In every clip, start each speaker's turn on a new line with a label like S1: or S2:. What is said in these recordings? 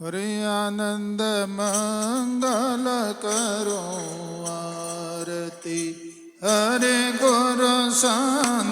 S1: હરે આનંદ મંગલ કરો આરતી હરે ગુરુ San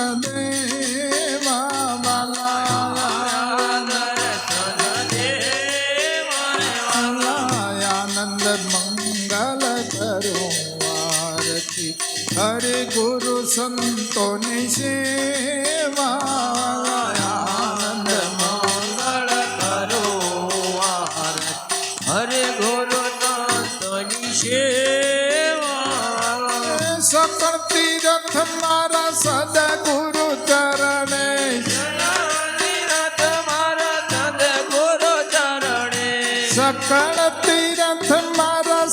S1: Jamaica, Mama.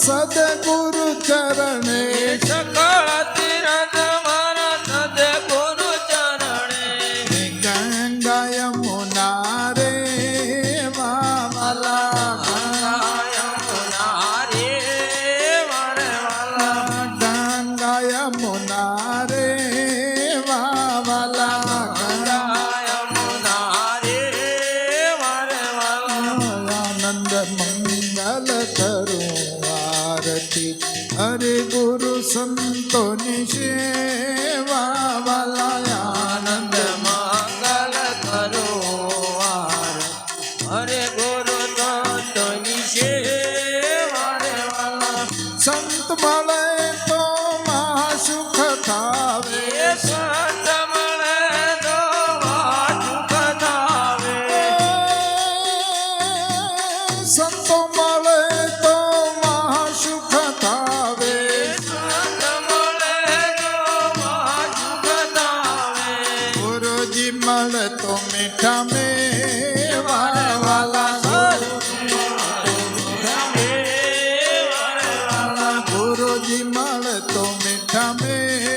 S1: સદગુરુ ચરણે સકળ તીરથ મારા સદગુરુ ચરણે ગંગા યમુના રે
S2: મામલા
S1: ગંગા
S2: নামে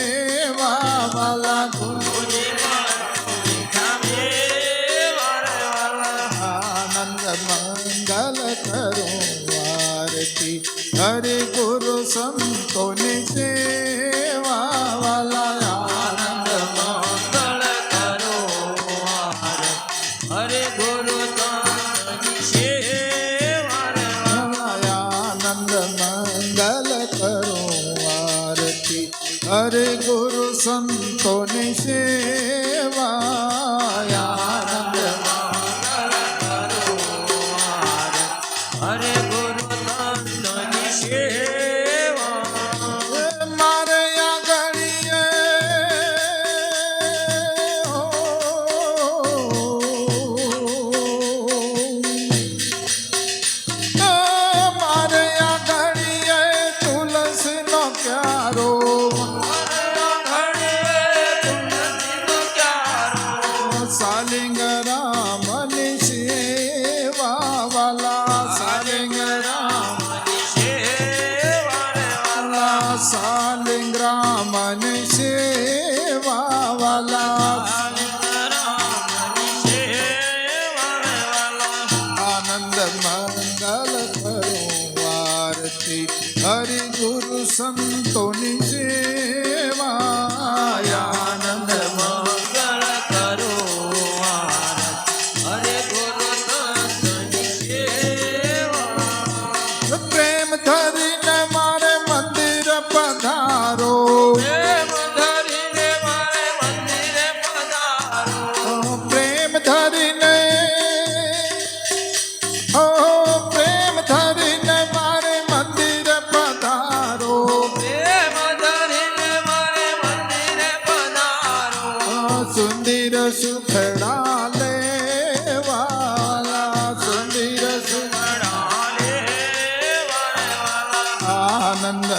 S1: sa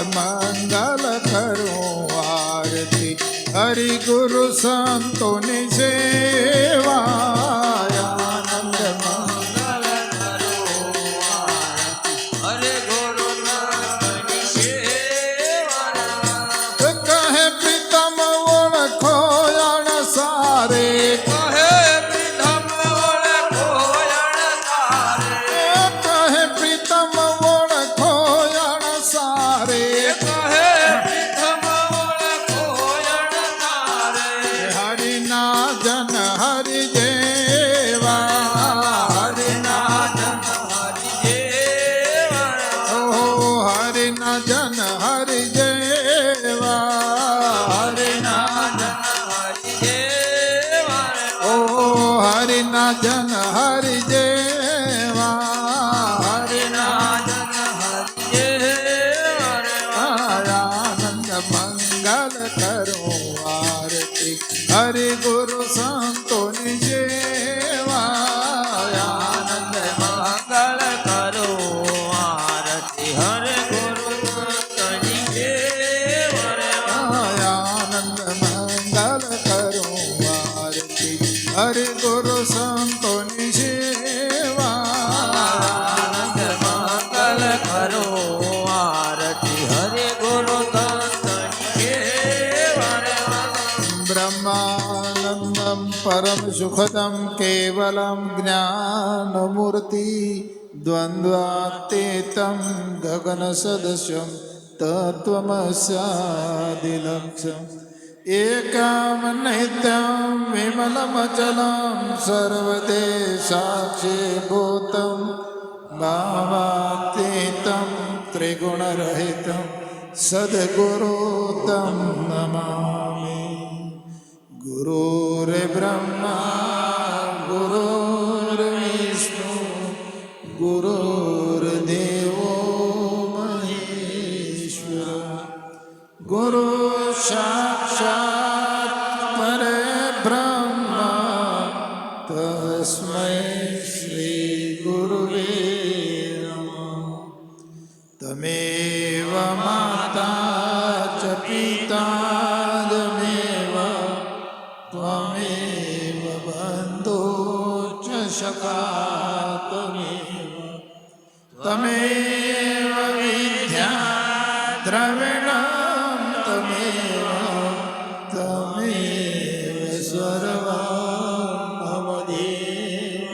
S1: મંગલ કરો આરતી. હરિ ગુરુ સંતોની સેવા. જન હરિ દેવા. હરિના
S2: હરિદેવા.
S1: આનંદ મંગલ કરો આરતી હરિ ગુરુ સંતોની સેવા આનંદ
S2: મંગળ કરો આરતી હરે ગુરુ સંતની રે
S1: આનંદ મંગલ કરો આરતી હરિ परम सुखदं केवलं ज्ञानमूर्ति द्वन्द्वात्येतं गगनसदस्यं तत्त्वमस्यादिलक्षम् एकां नित्यं विमलमचलं सर्वदे साक्षीभूतं भावातीतं त्रिगुणरहितं सद्गुरोतं नमामि। સદગુરુતમ નમામિ ગુરુર્બ્રહ્મા ગુરુર્વિષ્ણુ ગુરુર્દેવો મહેશ્વર ગુરુ સાક્ષાત પરબ્રહ્મ તસ્મૈ શ્રી ગુરુવે નમઃ તમેવ ત્વમેવ તમેવ વિદ્યા દ્રવિણમ તમેવ તમેવ સર્વં મમ દેવ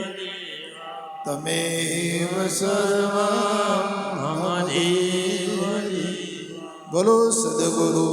S1: તમેવ સર્વં મમ બોલો સદગુરુ